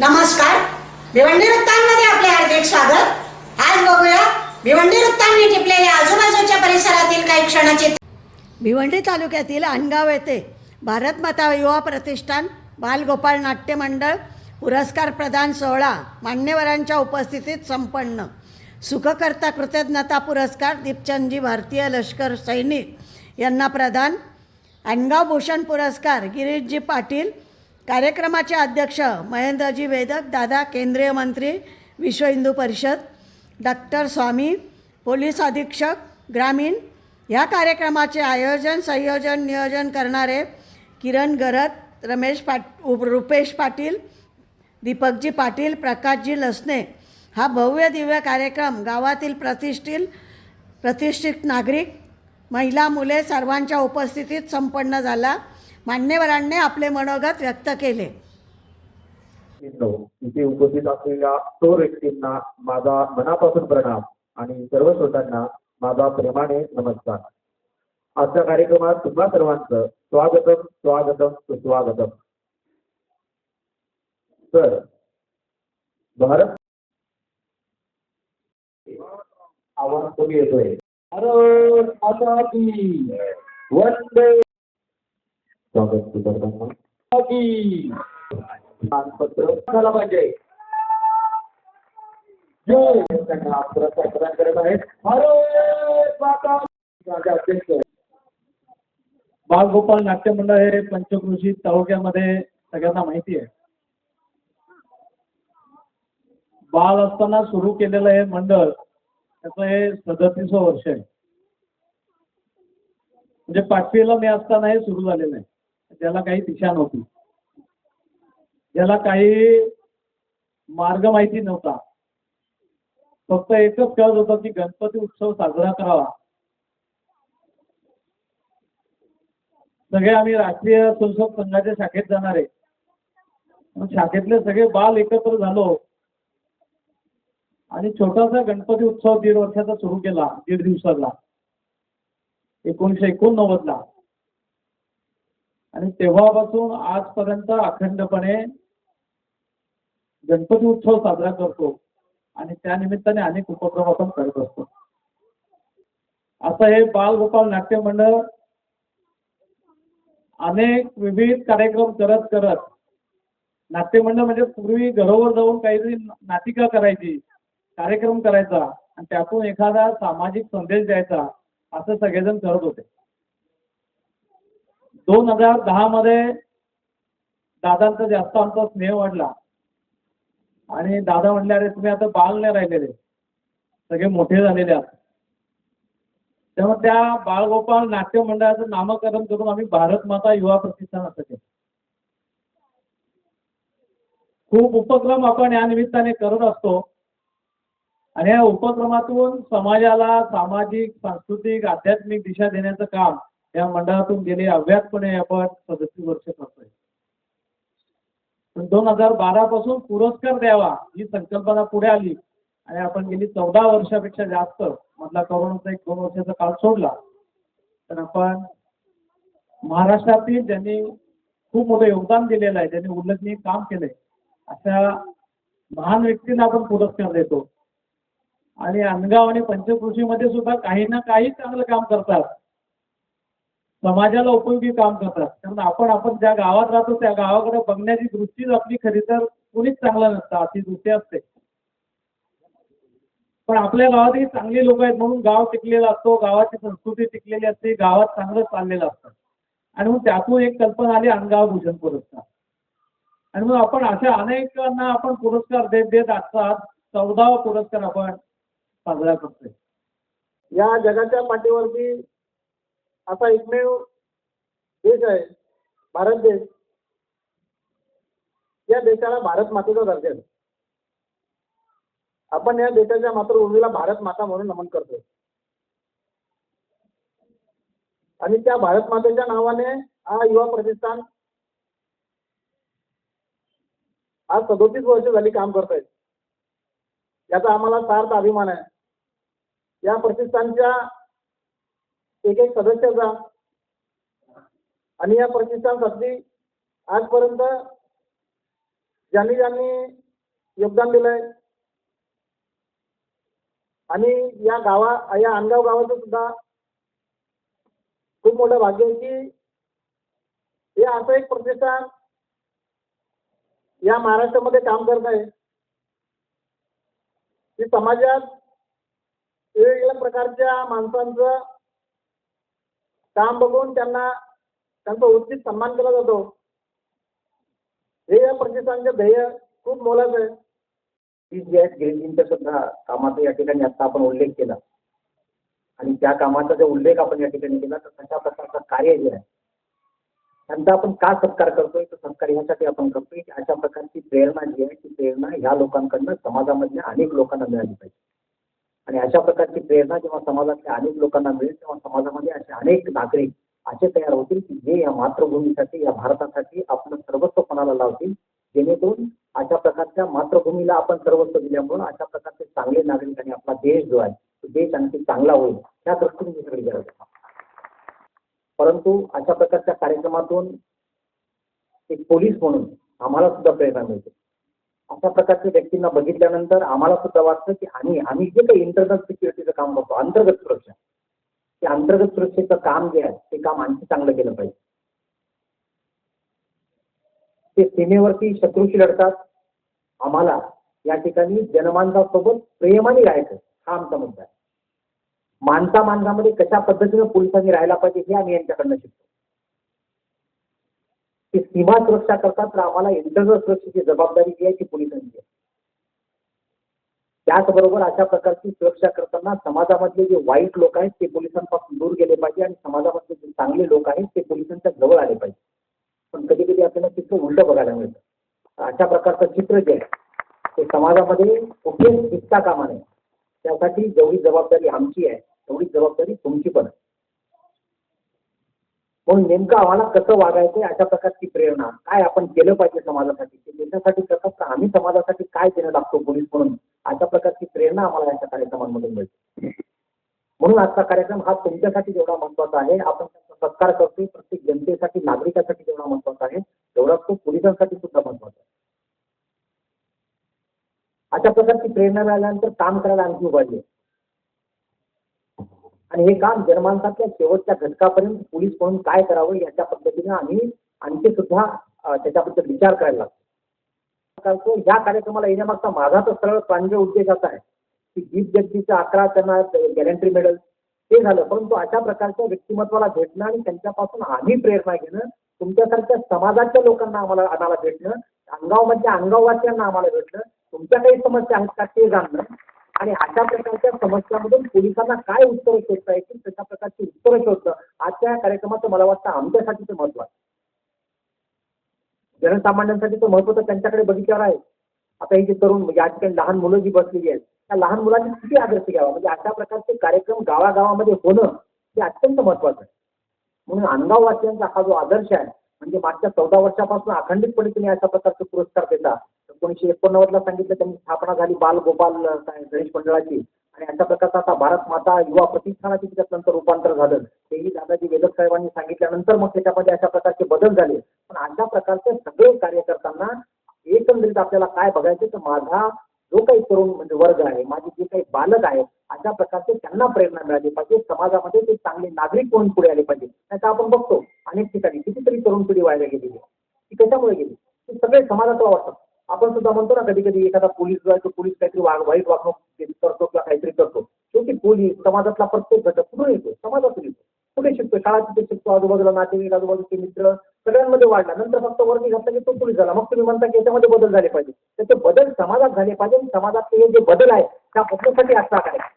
नमस्कार. भिवंडी वृत्तांमध्ये आपले हार्दिक स्वागत. आज बघूया भिवंडी वृत्तांनी टिपलेल्या आजूबाजूच्या परिसरातील काही क्षणाचे भिवंडी तालुक्यातील अनगाव येथे भारत माता युवा प्रतिष्ठान बालगोपाळ नाट्य मंडळ पुरस्कार प्रदान सोहळा मान्यवरांच्या उपस्थितीत संपन्न. सुखकर्ता कृतज्ञता पुरस्कार दीपचंदजी भारतीय लष्कर सैनिक यांना प्रदान. अनगाव भूषण पुरस्कार गिरीशजी पाटील कार्यक्रमाचे अध्यक्ष महेंद्रजी वेदक दादा केंद्रीय मंत्री विश्व हिंदू परिषद डॉक्टर स्वामी पोलीस अधीक्षक ग्रामीण. ह्या कार्यक्रमाचे आयोजन संयोजन नियोजन करणारे किरण गरत रमेश पाट उप- रुपेश पाटील दीपकजी पाटील प्रकाशजी लसणे हा भव्य दिव्य कार्यक्रम गावातील प्रतिष्ठित प्रतिष्ठित नागरिक महिला मुले सर्वांच्या उपस्थितीत संपन्न झाला. मान्यवरांनी आपले मनोगत व्यक्त केले. मित्र इथे उपस्थित असलेल्या तो व्यक्तींना माझा मनापासून प्रणाम आणि सर्व श्रोतांना माझा प्रेमाने नमस्कार. आजच्या कार्यक्रमात तुम्हा सर्वांचं स्वागतम स्वागतम सुस्वागतम. तर भारत आवाज कमी येतोय. भारत माता की वंदे स्वागत करताना. पाहिजे. बालगोपाल नाट्य मंडळ हे पंचकृषी तालुक्यामध्ये सगळ्यांना माहिती आहे. बाल असताना सुरू केलेलं हे मंडळ त्याचं हे सदतीस वर्ष आहे. म्हणजे पाचवीला मी असताना हे सुरू झालेलं आहे. त्याला काही दिशा नव्हती. ज्याला काही मार्ग माहिती नव्हता. फक्त एकच कळत होतं की गणपती उत्सव साजरा करावा. सगळे आम्ही राष्ट्रीय स्वयंसेवक संघाच्या शाखेत जाणार आहे. मग शाखेतले सगळे बाल एकत्र झालो. आणि छोटासा गणपती उत्सव दीड वर्षाचा सुरू केला दीड दिवसाला एकोणीशे एकोणनव्वद ला आणि तेव्हापासून आजपर्यंत अखंडपणे गणपती उत्सव साजरा करतो आणि त्या निमित्ताने अनेक उपक्रम आपण करत असतो. असं हे बालगोपाल नाट्य मंडळ अनेक विविध कार्यक्रम करत करत नाट्यमंडळ म्हणजे पूर्वी घरोवर जाऊन काहीतरी नाटिका करायची कार्यक्रम करायचा आणि त्यातून एखादा सामाजिक संदेश द्यायचा असं सगळेजण करत होते. दोन हजार दहा मध्ये दादांचा जास्त आमचा स्नेह वाढला. आणि दादा म्हटले अरे तुम्ही आता बाल नाही राहिलेले. सगळे मोठे झालेले आहात. तेव्हा त्या बाळगोपाल नाट्य मंडळाचं नामकरण करून आम्ही भारत माता युवा प्रतिष्ठान असं केलं. खूप उपक्रम आपण या निमित्ताने करत असतो. आणि या उपक्रमातून समाजाला सामाजिक सांस्कृतिक आध्यात्मिक दिशा देण्याचं काम या मंडळातून गेले अव्यातपणे आपण सदतीस वर्ष करतोय. पण दोन हजार बारा पासून पुरस्कार द्यावा ही संकल्पना पुढे आली आणि आपण गेली चौदा वर्षापेक्षा जास्त मधला कोरोनाचा एक दोन वर्षाचा काळ सोडला. तर आपण महाराष्ट्रातील ज्यांनी खूप मोठं योगदान दिलेलं आहे ज्यांनी उल्लेखनीय काम केलंय अशा महान व्यक्तींना आपण पुरस्कार देतो. आणि अनगाव आणि पंचकृषीमध्ये सुद्धा काही ना काही चांगलं काम करतात. समाजाला उपयोगी काम करतात. कारण आपण आपण ज्या गावात राहतो त्या गावाकडे बघण्याची दृष्टीच आपली खरी तर कुणीच चांगलं नसतं अशी दृष्टी असते. पण आपल्या गावातही चांगली लोक आहेत म्हणून गाव टिकलेला असतो गावाची संस्कृती टिकलेली असते गावात चांगलं चाललेलं असतं. आणि मग त्यातून एक कल्पना आली अनगाव भूषण पुरस्कार. आणि मग आपण अशा अनेकांना आपण पुरस्कार देत देत आजचा चौदावा पुरस्कार आपण साजरा करतोय. या जगाच्या पाठीवरती असा एकमेव देश आहे भारत देश. या देशाला भारत मातेचा दर्जा आहे. आपण या देशाच्या मातृभूमीला भारत माता म्हणून नमन करतो आणि त्या भारत मातेच्या नावाने हा युवा प्रतिष्ठान आज सदोतीस वर्ष झाली काम करत आहेत याचा आम्हाला सार्थ अभिमान आहे. या प्रतिष्ठानच्या एक एक सदस्याचा आणि या प्रतिष्ठानसाठी आजपर्यंत ज्यांनी ज्यांनी योगदान दिलंय आणि या गावा या आनगाव गावाचं सुद्धा खूप मोठं भाग्य आहे की हे असं एक प्रतिष्ठान या महाराष्ट्रामध्ये काम करत आहे. की समाजात वेगवेगळ्या प्रकारच्या माणसांचं काम बघून त्यांना त्यांचा उचित सन्मान केला जातो. हे या प्रतिष्ठानचं ध्येय खूप मोलाचं आहे. ती जी आहेत गिरिजींच्या सुद्धा कामाचा या ठिकाणी आता आपण उल्लेख केला. आणि त्या कामाचा जो उल्लेख आपण या ठिकाणी केला तर तशा प्रकारचं कार्य जे आहे त्यांचा आपण का सत्कार करतोय? तर सत्कार ह्यासाठी आपण करतोय की अशा प्रकारची प्रेरणा जी आहे ती प्रेरणा ह्या लोकांकडनं समाजामधल्या अनेक लोकांना मिळाली पाहिजे. आणि अशा प्रकारची प्रेरणा जेव्हा समाजातल्या अनेक लोकांना मिळेल तेव्हा समाजामध्ये असे अनेक नागरिक असे तयार होतील की जे या मातृभूमीसाठी या भारतासाठी आपलं सर्वस्व पणाला लावतील? जेणेकरून अशा प्रकारच्या मातृभूमीला आपण सर्वस्व दिल्यामुळं अशा प्रकारचे चांगले नागरिक आणि आपला देश जो आहे तो देश आणखी चांगला होईल त्या दृष्टीने ही सगळी गरज आहे परंतु अशा प्रकारच्या कार्यक्रमातून एक पोलीस म्हणून आम्हाला सुद्धा प्रेरणा मिळते. अशा प्रकारच्या व्यक्तींना बघितल्यानंतर आम्हाला सुद्धा वाटतं की आणि आम्ही जे काही इंटरनल सिक्युरिटीचं काम करतो अंतर्गत सुरक्षा ते अंतर्गत सुरक्षेचं काम जे आहे ते काम आणखी चांगलं केलं पाहिजे. ते सीमेवरती शत्रूशी लढतात. आम्हाला या ठिकाणी जनमानसासोबत प्रेमाने राहायचं हा आमचा मुद्दा आहे. माणसा माणसामध्ये कशा पद्धतीनं पोलिसांनी राहायला पाहिजे हे आम्ही यांच्याकडनं शिकतो. की सीमा सुरक्षा करतात तर आम्हाला इंटरनल सुरक्षेची जबाबदारी जी आहे ती पोलिसांची आहे. त्याचबरोबर अशा प्रकारची सुरक्षा करताना समाजामधले जे वाईट लोक आहेत ते पोलिसांपासून दूर गेले पाहिजे आणि समाजामधले जे चांगले लोक आहेत ते पोलिसांच्या जवळ आले पाहिजे. पण कधी कधी आपल्याला चित्र उलट बघायला मिळतं. अशा प्रकारचं चित्र जे आहे ते समाजामध्ये कुठेच दिसता कामा नये. त्यासाठी जेवढी जबाबदारी आमची आहे तेवढी जबाबदारी तुमची पण आहे. म्हणून नेमकं आम्हाला कसं वागायचं अशा प्रकारची प्रेरणा. काय आपण केलं पाहिजे समाजासाठी? ते देशासाठी कसं आम्ही समाजासाठी काय देणं लागतो पोलीस म्हणून? अशा प्रकारची प्रेरणा आम्हाला याच्या कार्यक्रमांमधून मिळते. म्हणून आजचा कार्यक्रम हा तुमच्यासाठी जेवढा महत्त्वाचा आहे आपण त्याचा सत्कार करतोय. प्रत्येक जनतेसाठी नागरिकासाठी जेवढा महत्त्वाचा आहे तेवढाच तो पोलिसांसाठी सुद्धा महत्त्वाचा आहे. अशा प्रकारची प्रेरणा मिळाल्यानंतर काम करायला आणखी उभारली आहे. आणि हे काम जनमानसातल्या शेवटच्या घटकापर्यंत पोलीस म्हणून काय करावं याच्या पद्धतीने आम्ही आणखी सुद्धा त्याच्याबद्दल विचार करायला लागतो. करतो या कार्यक्रमाला येण्यामागचा माझा तर सरळ प्रांजळ उद्देश असा आहे की गीत जगदीचा अकरा त्यांना गॅरंटी मिळेल ते झालं. परंतु अशा प्रकारच्या व्यक्तिमत्वाला भेटणं आणि त्यांच्यापासून आम्ही प्रेरणा घेणं तुमच्यासारख्या समाजाच्या लोकांना आम्हाला आम्हाला भेटणं अंगावमधल्या अंगाववासियांना आम्हाला भेटणं तुमच्या काही समस्या आहेत का ते जाणणं आणि अशा प्रकारच्या समस्यामधून पोलिसांना काय उत्तरं शोधता येतील तशा प्रकारची उत्तरं शोधणं आजच्या या कार्यक्रमाचं मला वाटतं आमच्यासाठी ते महत्त्व आहे जनसामान्यांसाठी तर महत्त्व तर त्यांच्याकडे बघितल्यावर आहे. आता ही जी तरुण म्हणजे या ठिकाणी लहान मुलं जी बसलेली आहेत त्या लहान मुलांनी किती आदर्श घ्यावा? म्हणजे अशा प्रकारचे कार्यक्रम गावागावामध्ये होणं हे अत्यंत महत्वाचं आहे. म्हणून अंगाववासियांचा हा जो आदर्श आहे म्हणजे मागच्या चौदा वर्षापासून अखंडितपणे तुम्ही अशा प्रकारचे पुरस्कार देता एकोणीसशे एकोणनव्वदला सांगितलं त्यांनी स्थापना झाली बाल गोपाल गणेश मंडळाची. आणि अशा प्रकारचा आता भारत माता युवा प्रतिष्ठानाचे त्याच्यात नंतर रूपांतर झालं. तेही दादाजी वेदक साहेबांनी सांगितल्यानंतर मग त्याच्यामध्ये अशा प्रकारचे बदल झाले. पण अशा प्रकारचे सगळे कार्य करताना एकंदरीत आपल्याला काय बघायचं तर माझा जो काही तरुण म्हणजे वर्ग आहे माझे जे काही बालक आहेत अशा प्रकारचे त्यांना प्रेरणा मिळाली पाहिजे. समाजामध्ये ते चांगले नागरिक म्हणून पुढे आले पाहिजे. त्याचा आपण बघतो अनेक ठिकाणी कितीतरी तरुण पिढी व्हायला गेलेली आहे. ती कशामुळे गेली? ते सगळे समाजाला वाटतात आपण सुद्धा म्हणतो ना कधी कधी एखादा पोलीस जो आहे तो पोलीस काहीतरी वाग वाईट वागणूक करतो किंवा काहीतरी करतो शेवटी पोलीस समाजातला प्रत्येक घटक कुठून येतो? समाजातून येतो. कुठे शिकतो शाळा तिथे शिकतो आजूबाजूला नातेवाईक आजूबाजूचे मित्र सगळ्यांमध्ये वाढला. नंतर फक्त वरती घातला की तो पोलीस झाला. मग तुम्ही म्हणता की याच्यामध्ये बदल झाले पाहिजे. तर ते बदल समाजात झाले पाहिजे आणि समाजातले हे जे बदल आहे त्या फक्तसाठी असणार आहे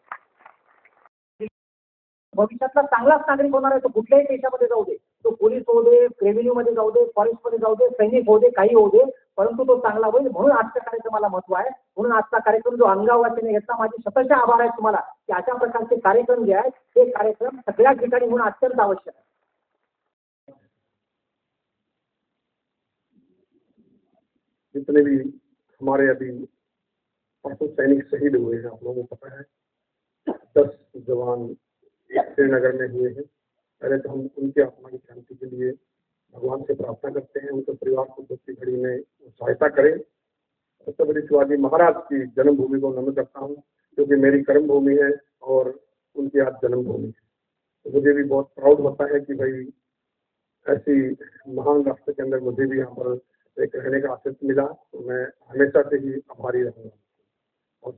भविष्यातला चांगलाच नागरिक होणार आहे तो कुठल्याही देशामध्ये जाऊ दे. तो पोलीस होऊ दे रेव्हेन्यू मध्ये जाऊ दे फॉरेस्टमध्ये जाऊ दे सैनिक होऊ दे काही होऊ दे परंतु तो चांगला होईल. म्हणून आजच्या कार्यक्रमाला महत्व आहे. म्हणून आजचा कार्यक्रम जो अंगावाचीने याचा माझी शतशः आभार आहे तुम्हाला की अशा प्रकारचे कार्यक्रम जे आहेत ते कार्यक्रम सगळ्या ठिकाणी होणं अत्यंत आवश्यक आहे. जितने भी हमारे अभी परसों सैनिक शहीद हुए हैं, आप लोगों को पता है, दस जवान श्रीनगर में हुए हैं। पहले तो हम उनकी आत्मा की शांति के लिए भगवान से प्रार्थना करते हैं, उनके परिवार को दुख की घड़ी में सहायता करें। छत्रपति शिवाजी महाराज की जन्मभूमि को नमन करता हूँ क्योंकि मेरी कर्म भूमि है और उनकी आज जन्मभूमि है। तो मुझे भी बहुत प्राउड होता है कि भाई ऐसी महान राष्ट्र के अंदर मुझे भी यहाँ पर एक रहने का अवसर मिला तो मैं हमेशा से ही आभारी रहूँगा। और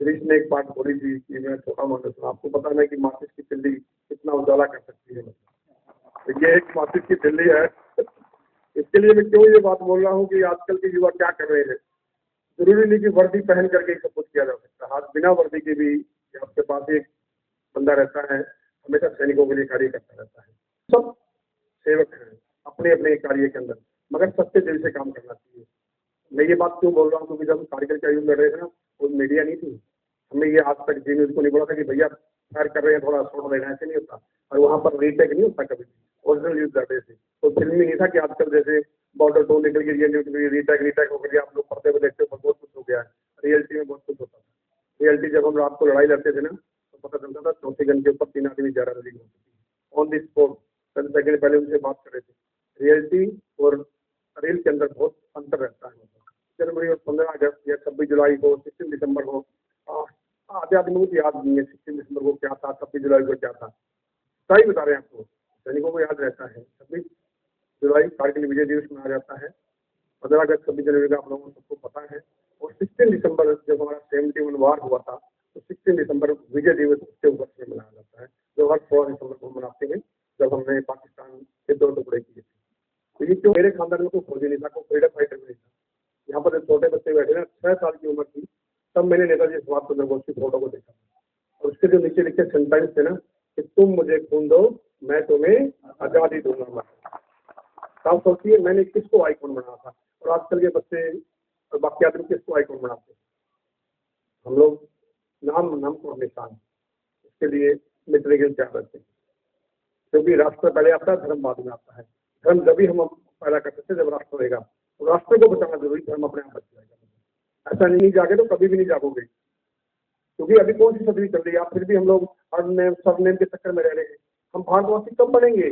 गिरीश ने एक बात बोली थी कि मैं छोटा मानुस आपको पता है कि माचिस की तिल्ली कितना उजाला कर सकती है। तो ये एक माचिस की दिल्ली है। इसके लिए मैं क्यों ये बात बोल रहा हूँ कि आजकल के युवा क्या कर रहे हैं? ज़रूरी नहीं कि वर्दी पहन करके सब कुछ किया जा सकता। है आज बिना वर्दी के भी आपके पास एक बंदा रहता है, हमेशा सैनिकों के लिए कार्य करता रहता है। सब सेवक हैं अपने अपने कार्य के अंदर, मगर सच्चे दिल से काम करना चाहिए। मैं ये बात क्यों बोल रहा हूँ? क्योंकि जब कार्यक्रम का युद्ध लड़ रहे थे ना, वो मीडिया नहीं थी। हमने ये आज तक जी न्यूज़ को नहीं बोला था कि भैया फायर कर रहे हैं, थोड़ा छोड़ देना ऐसे नहीं होता। और वहाँ पर रीटेक नहीं होता कभी ओरिजिनल यूज़ रहे थे। तो फ़िल्म में नहीं था कि आजकल जैसे बॉर्डर टू निकल ये रीटेक रीटेक हो आप लोग पढ़ते हुए देखते हो बहुत कुछ हो गया। है रियलिटी में बहुत कुछ होता था। रियलिटी जब हम रात को लड़ाई लड़ते थे ना तो पता चलता था चौथे के ऊपर तीन आदमी जा रहा होती थी on the spot ten second पहले उनसे बात कर रहे थे। रियलिटी और रील के अंदर बहुत अंतर रहता है। जनवरी और पंद्रह अगस्त या छब्बीस जुलाई को सिक्सटीन दिसंबर को आधे आदमी को याद नहीं है सिक्सटीन दिसंबर को क्या था, छब्बीस जुलाई को क्या था। सही बता रहे हैं को याद रहता है। छब्बीस जुलाई कारगिल विजय दिवस मनाया जाता है। पंद्रह अगस्त, छब्बीस जनवरी का आप लोगों को सबको पता है। और सिक्सटीन दिसंबर जब हमारा सेवेंटी वन वार हुआ था तो सिक्सटीन दिसंबर विजय दिवस उसके ऊपर से मनाया जाता है। जो हर सोलह दिसंबर को मनाते हैं, जब हमने पाकिस्तान के दो टुकड़े किए थे। तो ये क्यों मेरे खानदान में कोई फौजी नहीं था, कोई फ्रीडम फाइटर नहीं था। यहाँ पर छोटे बच्चे बैठे ना, छह साल की उम्र थी, तब मैंने नेताजी सुभाष चंद्र बोस की फ़ोटो को देखा। और उसके जो नीचे लिखे सेंटेंस थे ना, कि तुम मुझे खून दो मैं तुम्हें आज़ादी दूँगा आप सोचिए मैंने किसको आइकॉन बनाया था? और आजकल के बच्चे और बाकी आदमी किसको आइकॉन बनाते हम लोग नाम नाम और निशान। इसके लिए मित्र के क्या करते हैं। क्योंकि राष्ट्र पहले आता है, धर्म बाद में आता है। धर्म जब भी हम पैदा करते थे जब राष्ट्र रहेगा तो राष्ट्र को बचाना ज़रूरी, धर्म अपने आप बच जाएगा। ऐसा नहीं जागे तो कभी भी नहीं जागोगे। क्योंकि अभी कौन सी सदी चल रही है? आप फिर भी हम लोग हर नेम, सब नेम के चक्कर में रह रहे हैं। हम भारतवासी कब बनेंगे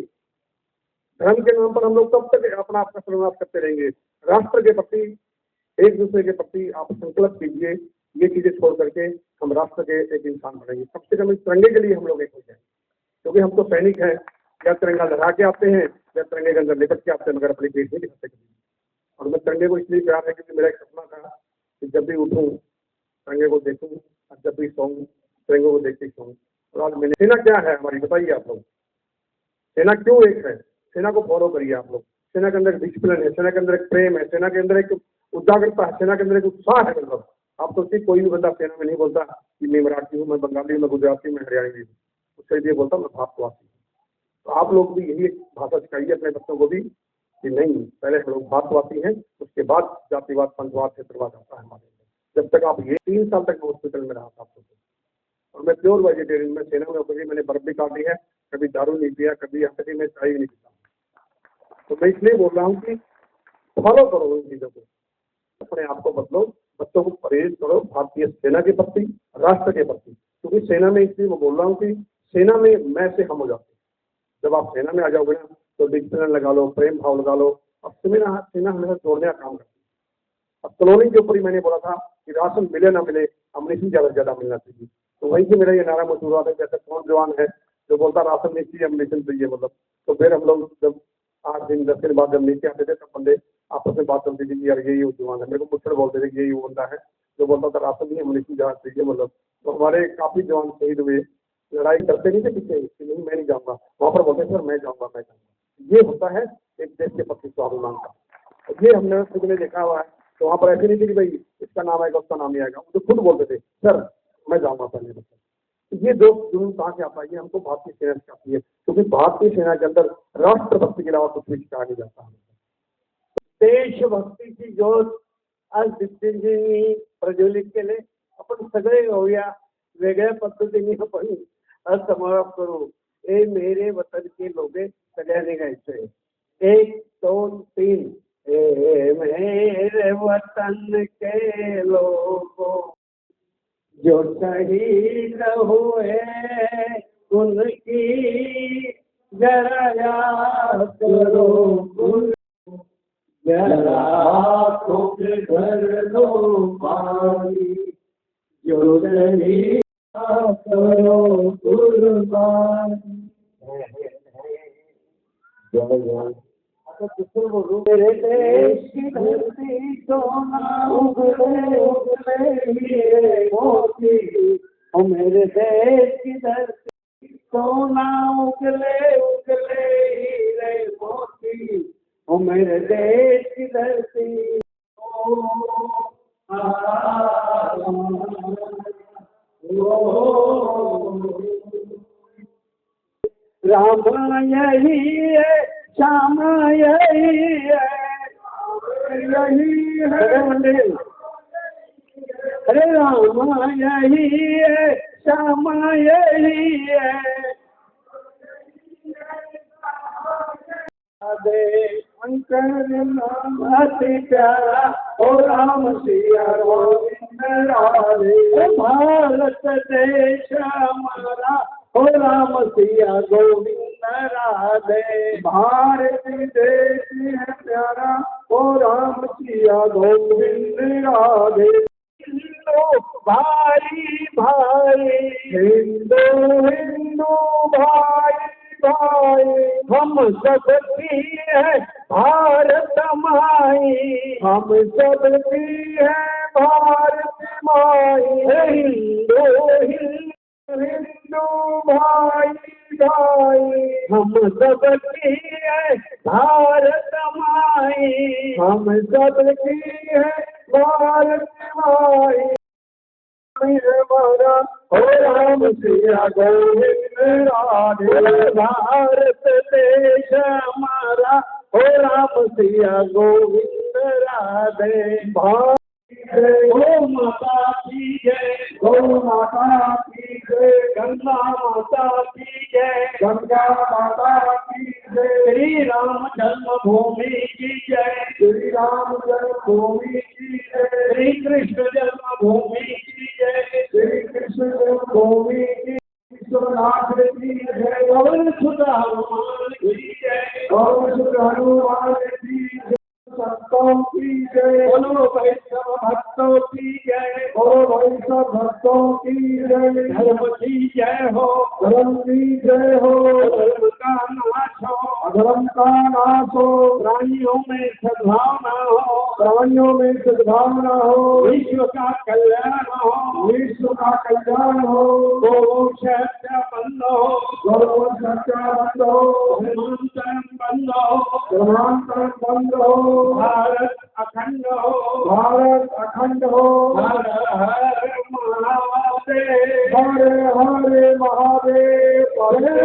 धर्म के नाम पर हम लोग कब तक अपना आपका सर्वनाश करते रहेंगे? राष्ट्र के प्रति, एक दूसरे के प्रति आप संकल्प कीजिए। ये चीज़ें छोड़ करके हम राष्ट्र के एक इंसान बनेंगे। सबसे कम इस तिरंगे के लिए हम लोग एक हो जाए। क्योंकि हम तो सैनिक हैं, या तिरंगा लगा के आते हैं, या तिरंगे के अंदर लिपट के आते हैं, मगर अपनी पेट नहीं दिखाते कभी। और मैं तिरंगे को इसलिए प्यार है क्योंकि मेरा एक सपना था कि जब भी उठूँ, तिरंगे को देखूँ, और जब भी सोऊं, तिरंगे को देखते सोऊं। और आज मैंने सेना क्या है हमारी, बताइए आप लोग। सेना क्यों एक है? सेना को फॉलो करिए आप लोग। सेना के अंदर एक डिसिप्लिन है, सेना के अंदर एक प्रेम है, सेना के अंदर एक उजागरता है, सेना के अंदर एक उत्साह है मतलब। आप सोचिए कोई भी बंदा सेना में नहीं बोलता कि मैं मराठी हूँ, मैं बंगाली हूँ, मैं गुजराती हूँ, मैं हरियाणवी हूँ। उसके लिए बोलता मैं भारतवासी हूँ। तो आप लोग भी यही एक भाषा सिखाइए अपने बच्चों को भी कि नहीं, पहले हम लोग भारतवासी हैं, उसके बाद जातिवाद, पंथवाद, क्षेत्रवाद आता है हमारे जब तक आप ये तीन साल तक मैं हॉस्पिटल में रहा था आप आपको और मैं प्योर वेजिटेरियन में सेना में मैंने बर्फ़ भी काटी है कभी दारू नहीं पिया, कभी तक मैं चाय नहीं पीता। तो मैं इसलिए बोल रहा हूँ कि फॉलो करो इन चीज़ों को। अपने आप को बदलो, बच्चों को प्रेरित करो, भारतीय सेना के प्रति, राष्ट्र के प्रति। क्योंकि सेना में इसलिए मैं बोल रहा हूँ कि सेना में मैं से हम हो जाते जब आप सेना में आ जाओगे ना तो डिसिप्लिन लगा लो, प्रेम भाव लगा लो। अब सेना सेना हमेशा जोड़ने का काम करती अब कॉलोनी के ऊपर ही मैंने बोला था कि राशन मिले ना मिले अमनीशन ज़्यादा से ज़्यादा मिलना चाहिए। तो वहीं से मेरा ये नारा मशहूर हुआ था जैसे कौन जवान है जो बोलता राशन नहीं चाहिए अमनीशन चाहिए मतलब। तो फिर हम लोग जब आठ दिन, दस दिन बाद जब नीचे आते थे, तब बंदे आपस में बात करते थे कि यार यही जवान है। मेरे को मुझसे बोलते थे कि यही वो बंदा है। जो बोलता था राशन नहीं अमनीशन ज़्यादा चाहिए मतलब। तो हमारे काफ़ी जवान शहीद हुए। लड़ाई करते नहीं थे पीछे नहीं, मैं नहीं जाऊँगा। वहाँ पर बोलते सर, मैं जाऊँगा, मैं जाऊँगा। ये होता है एक देश के प्रति स्वाभिमान का। ये हमने खुद ने देखा हुआ है। तो वहाँ पर ऐसे नहीं थी कि भाई, इसका नाम आएगा, उसका नाम ही आएगा। वो तो खुद बोलते थे, सर, मैं जाऊँगा पहले, बच्चा। ये दो जुनून कहाँ से है ये हमको भारतीय सेना से आती है। क्योंकि भारतीय सेना के अंदर राष्ट्रभक्ति के अलावा कुछ भी सिखाया नहीं जाता। है देशभक्तीची ज्योत आज दीप्तींजींनी प्रज्वलित केले आपण सगळे होऊया वेगळ्या पद्धतीने आपण आज समारोप करू। ए मेरे वतन के लोगे सगळ्यांनी गायचंय एक दोन तीन। ए, मेरे वतन के लोगो जो शहीद हुए उनकी जरा याद करो। जरा धरलो पारी जो नहीं करो कुर्बानी। आता दुसरं बोलू धरती सोना उगले उगले हीरे मोती ओ मेरे देश की धरती सोना उगले उगले हीरे मोती। ओ मेरे देश दे शंकर नाम अति प्यारा ओ राम सिया गोविंद राधे भारत देश हमारा ओ राम सिया गोविंद राधे भारत देश है प्यारा ओ राम सिया गोविंद राधे। हिंदू भाई भाई हिंदू हिंदू भाई भाई हम सब की है भारत माई। हम सब की है भारत माई। हिंदू हिंदू हिंदू भाई भाई हम सब की है भारत माई। हम सब की है भारत माई हमारा हो राम सिया गोविंद राधे भारत देश हमारा हो राम सिया गोविंद राधे भारत गौ माता की जय गौ माता की जय गंगा माता की जय। गंगा माता श्री राम जन्मभूमि की जय श्री राम जन्मभूमि की जय श्री कृष्ण जन्मभूमि की जय श्री कृष्ण जन्मभूमि की विश्वनाथ की जय गौर सुध हनुमान की जय गौर सुध हनुमान की जय संतों की जय बोलो वैष्णव भक्तों की जय बोलो वैष्णव भक्तों की जय धर्म की जय हो। धर्म की जय हो धर्म का नाश हो अधर्म का नाश हो प्राणियों में सद्भावना हो। प्राणियों में सद्भावना हो। विश्व का कल्याण हो। विश्व का कल्याण हो। गो सत्य बंद हो। गो सत्य बंद हो। धर्मांतरण बंद हो धर्मांतरण बंद हो। भारत अखंड हो। भारत अखंड हो। हर हर महादेव। हरे हरे महादेव।